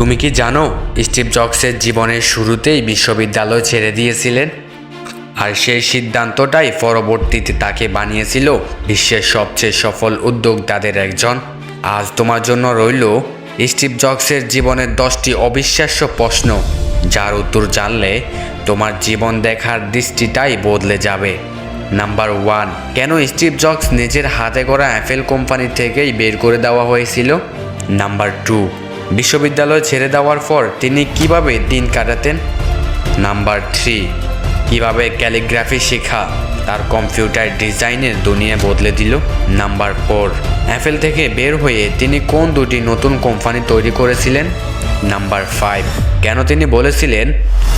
তুমি কি জানো, স্টিভ জবসের জীবনের শুরুতেই বিশ্ববিদ্যালয় ছেড়ে দিয়েছিলেন? আর সেই সিদ্ধান্তটাই পরবর্তীতে তাকে বানিয়েছিল বিশ্বের সবচেয়ে সফল উদ্যোক্তাদের একজন। আজ তোমার জন্য রইল স্টিভ জবসের জীবনের দশটি অবিশ্বাস্য প্রশ্ন, যার উত্তর জানলে তোমার জীবন দেখার দৃষ্টিটাই বদলে যাবে। নাম্বার ওয়ান, কেন স্টিভ জবস নিজের হাতে করা অ্যাপেল কোম্পানি থেকেই বের করে দেওয়া হয়েছিল? নাম্বার টু বিশ্ববিদ্যালয় ছেড়ে দেওয়ার পর তিনি কীভাবে দিন কাটাতেন? নাম্বার থ্রি, কীভাবে ক্যালিগ্রাফি শেখা? তার কম্পিউটার ডিজাইনের দুনিয়া বদলে দিল। নাম্বার ফোর, অ্যাপেল থেকে বের হয়ে তিনি কোন দুটি নতুন কোম্পানি তৈরি করেছিলেন? নাম্বার ফাইভ, কেন তিনি বলেছিলেন,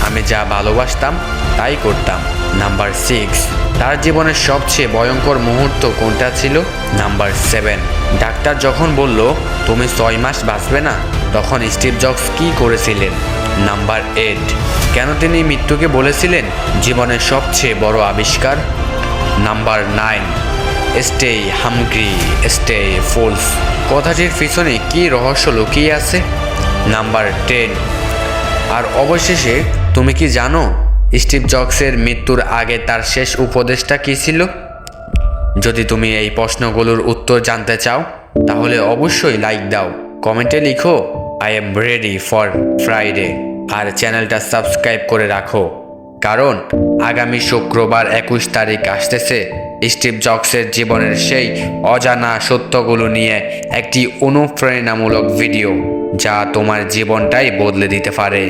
আমি যা ভালোবাসতাম, তাই করতাম নাম্বার সিক্স, তার জীবনের সবচেয়ে ভয়ঙ্কর মুহূর্ত কোনটা ছিল? নাম্বার সেভেন, ডাক্তার যখন বলল, তুমি ছয় মাস বাঁচবে না? তখন স্টিভ জবস কী করেছিলেন? Number eight. কেন তিনি মৃত্যুকে বলেছিলেন? জীবনের সবচেয়ে বড় আবিষ্কার? Number nine. Stay hungry stay foolish কথাটির পিছনে কী রহস্য লুকিয়ে আছে? Number ten. আর অবশেষে, তুমি কি জানো স্টিভ জবসের মৃত্যুর আগে তার শেষ উপদেশটা কী ছিল? যদি তুমি এই প্রশ্নগুলোর উত্তর জানতে চাও, তাহলে অবশ্যই লাইক দাও, কমেন্টে লিখো। I am ready for Friday আর চ্যানেলটা সাবস্ক্রাইব করে রাখো। কারণ, আগামী শুক্রবার একুশ তারিখ আসতেছে স্টিভ জবসের জীবনের সেই অজানা সত্যগুলো নিয়ে একটি অনুপ্রেরণামূলক ভিডিও যা তোমার জীবনটাই বদলে দিতে পারে।